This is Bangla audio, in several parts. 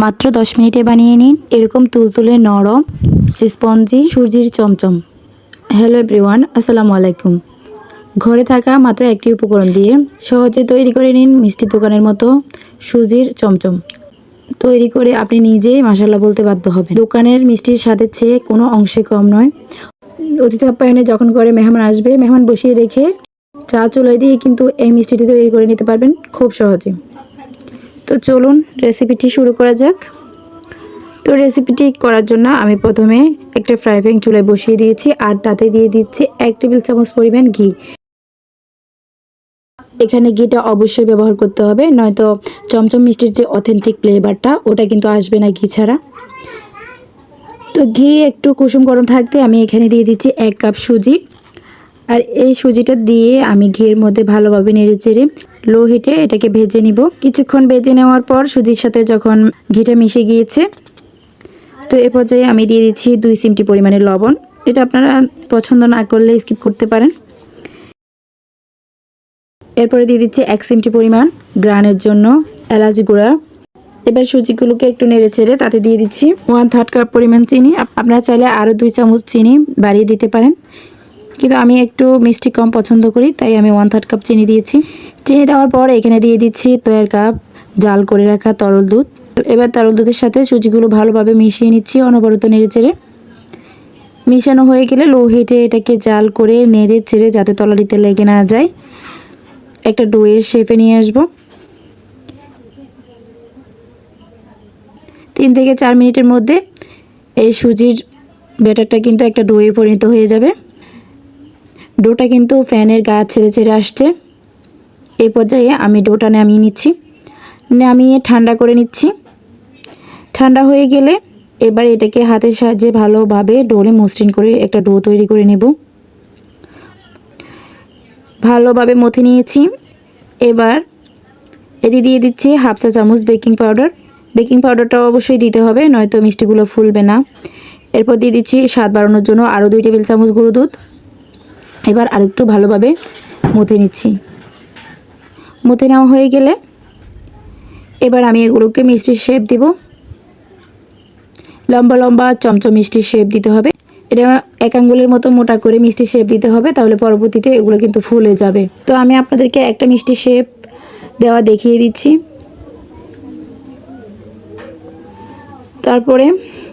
মাত্র দশ মিনিটে বানিয়ে নিন। এরকম তুলতুলে নরম, স্পঞ্জি সূর্যির চমচম। হ্যালো এভরিওয়ান, আসসালামু আলাইকুম। ঘরে থাকা মাত্র একটি উপকরণ দিয়ে সহজে তৈরি করে নিন মিষ্টির দোকানের মতো সুজির চমচম। তৈরি করে আপনি নিজেই মাসাল্লাহ বলতে বাধ্য হবে দোকানের মিষ্টির স্বাদের চেয়ে কোনো অংশে কম নয়। অতিথি আপ্যায়নে যখন করে মেহমান আসবে, মেহমান বসিয়ে রেখে চা চুলাই দিয়ে কিন্তু এই মিষ্টিটি তৈরি করে নিতে পারবেন খুব সহজে। তো চলুন রেসিপিটি শুরু করা যাক। তো রেসিপিটি করার জন্য আমি প্রথমে একটা ফ্রাই প্যান চুলায় বসিয়ে দিয়েছি আর তাতে দিয়ে দিচ্ছি এক টেবিল চামচ পরিমাণ ঘি। এখানে ঘিটা অবশ্যই ব্যবহার করতে হবে, নয়তো চমচম মিষ্টির যে অথেন্টিক ফ্লেভারটা ওটা কিন্তু আসবে না ঘি ছাড়া। তো ঘি একটু কুসুম গরম থাকতে আমি এখানে দিয়ে দিচ্ছি এক কাপ সুজি। আর এই সুজিটা দিয়ে আমি ঘিয়ের মধ্যে ভালোভাবে নেড়ে চেড়ে লো হিটে এটাকে ভেজে নিব। কিছুক্ষণ ভেজে নেওয়ার পর সুজির সাথে যখন ঘিটা মিশে গিয়েছে, তো এ পর্যায়ে আমি দিয়ে দিচ্ছি দুই সিমটি পরিমাণে লবণ। এটা আপনারা পছন্দ না করলে স্কিপ করতে পারেন। এরপরে দিয়ে দিচ্ছি এক সিমটি পরিমাণ গ্রানের জন্য এলাচ গুঁড়া। এবার সুজিগুলোকে একটু নেড়ে চেড়ে তাতে দিয়ে দিচ্ছি ওয়ান থার্ড কাপ পরিমাণ চিনি। আপ- আপনারা চাইলে আরও দুই চামচ চিনি বাড়িয়ে দিতে পারেন। কিন্তু আমি একটু মিষ্টি কম পছন্দ করি, তাই আমি ওয়ান থার্ড কাপ চিনি দিয়েছি। চিনি দেওয়ার পর এখানে দিয়ে দিচ্ছি দেড় কাপ জাল করে রাখা তরল দুধ। এবার তরল দুধের সাথে সুজিগুলো ভালোভাবে মিশিয়ে নিচ্ছি অনবরত নেড়ে চেড়ে। মিশানো হয়ে গেলে লো হিটে এটাকে জাল করে নেড়ে চেড়ে যাতে তলারিতে লেগে না যায়, একটা ডোয়ের শেপে নিয়ে আসব। তিন থেকে চার মিনিটের মধ্যে এই সুজির ব্যাটারটা কিন্তু একটা ডোয়ে পরিণত হয়ে যাবে। ডোটা কিন্তু ফ্যানের গা ছেড়ে ছেড়ে আসছে। এই পর্যায়ে আমি ডোটা নামিয়ে নিচ্ছি। নামিয়ে ঠান্ডা করে নিচ্ছি। ঠান্ডা হয়ে গেলে এবার এটাকে হাতের সাহায্যে ভালোভাবে ডোলে মসৃণ করে একটা ডো তৈরি করে নেব। ভালোভাবে মথে নিয়েছি। এবার এটি দিয়ে দিচ্ছি হাফ চা চামচ বেকিং পাউডার। বেকিং পাউডারটাও অবশ্যই দিতে হবে, নয়তো মিষ্টিগুলো ফুলবে না। এরপর দিয়ে দিচ্ছি স্বাদ বাড়ানোর জন্য আরও দুই টেবিল চামচ গুঁড়ো দুধ। এবার আরেকটু ভালোভাবে মথে নিচ্ছি। মথে নেওয়া হয়ে গেলে এবার আমি এগুলোকে মিষ্টির শেপ দিব। লম্বা লম্বা চমচম মিষ্টির শেপ দিতে হবে। এটা এক আঙ্গুলের মতো মোটা করে মিষ্টি শেপ দিতে হবে, তাহলে পরবর্তীতে এগুলো কিন্তু ফুলে যাবে। তো আমি আপনাদেরকে একটা মিষ্টি শেপ দেওয়া দেখিয়ে দিচ্ছি। তারপরে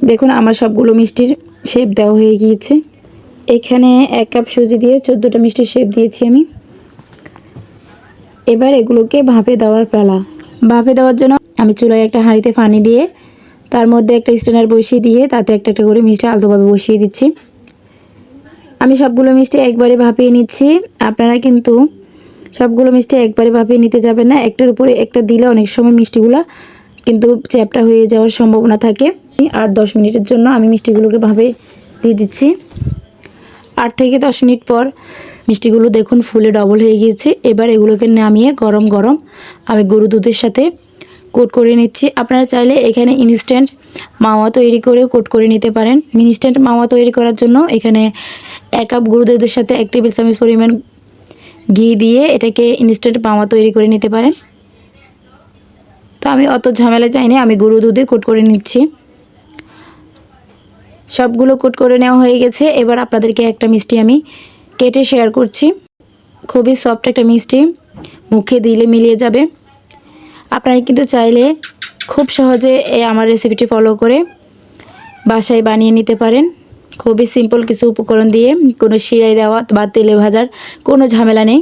দেখুন, আমার সবগুলো মিষ্টির শেপ দেওয়া হয়ে গিয়েছে। এখানে এক কাপ সুজি দিয়ে চোদ্দোটা মিষ্টির শেপ দিয়েছি আমি। এবার এগুলোকে ভাপে দেওয়ার পালা। ভাপে দেওয়ার জন্য আমি চুলায় একটা হাঁড়িতে পানি দিয়ে, তার মধ্যে একটা স্ট্যান্ডার বসিয়ে দিয়ে, তাতে একটা একটা করে মিষ্টি আলতোভাবে বসিয়ে দিচ্ছি। আমি সবগুলো মিষ্টি একবারে ভাপিয়ে নিচ্ছি। আপনারা কিন্তু সবগুলো মিষ্টি একবারে ভাপিয়ে নিতে যাবেন না। একটার উপরে একটা দিলে অনেক সময় মিষ্টিগুলো কিন্তু চ্যাপটা হয়ে যাওয়ার সম্ভাবনা থাকে। আর দশ মিনিটের জন্য আমি মিষ্টিগুলোকে ভাবে দিয়ে দিচ্ছি। আট থেকে দশ মিনিট পর মিষ্টিগুলো দেখুন ফুলে ডবল হয়ে গিয়েছে। এবার এগুলোকে নামিয়ে গরম গরম আমি গরু দুধের সাথে কোট করে নিচ্ছি। আপনারা চাইলে এখানে ইনস্ট্যান্ট মাওয়া তৈরি করে কোট করে নিতে পারেন। ইনস্ট্যান্ট মাওয়া তৈরি করার জন্য এখানে এক কাপ গরু দুধের সাথে এক টেবিল চামচ পরিমাণ ঘি দিয়ে এটাকে ইনস্ট্যান্ট মাওয়া তৈরি করে নিতে পারেন। তো আমি অত ঝামেলা চাইনি, আমি গরু দুধে কোট করে নিচ্ছি। সবগুলো কুট করে নেওয়া হয়ে গেছে। এবার আপনাদেরকে একটা মিষ্টি আমি কেটে শেয়ার করছি। খুবই সফট একটা মিষ্টি। মুখে দিলে মিলিয়ে যাবে। আপনারা কিন্তু চাইলে খুব সহজে এই আমার রেসিপিটি ফলো করে বাসায় বানিয়ে নিতে পারেন। খুবই সিম্পল কিছু উপকরণ দিয়ে, কোনো শিরাই দেওয়া বা তেলে ভাজার কোনো ঝামেলা নেই।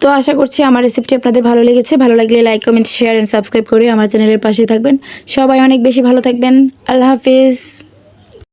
তো আশা করছি আমার রেসিপিটি আপনাদের ভালো লেগেছে। ভালো লাগলে like comment share and subscribe করে আমার চ্যানেলের পাশে থাকবেন। সবাই অনেক বেশি ভালো থাকবেন। আল্লাহ হাফিজ।